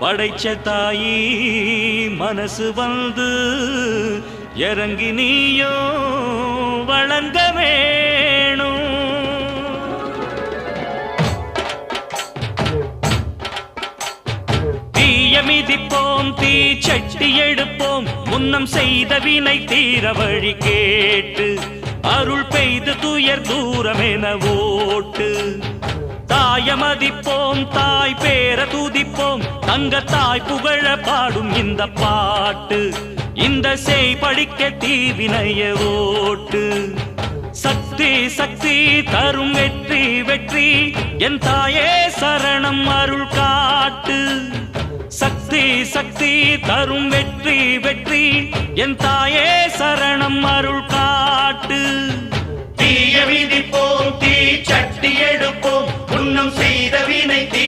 படைச்ச தாயி மனசு வந்து இறங்கி நீயோ வழங்க வேணும். தீய மிதிப்போம் தீ சட்டி எடுப்போம் முன்னம் செய்த வினை தீர வழி கேட்டு அருள் பெய்து துயர் தூரமென ஓட்டு. தாயமதிப்போம் தாய் பேர துதிப்போம். தங்க தாய் புகழ பாடும் இந்த பாட்டு. இந்த செய் படிக்க தீவினைய ஓட்டு. சக்தி சக்தி தரும் வெற்றி வெற்றி. என் தாயே சரணம் அருள் காட்டு. சக்தி சக்தி தரும் வெற்றி வெற்றி. என் தாயே சரணம் அருள் செய்த வினை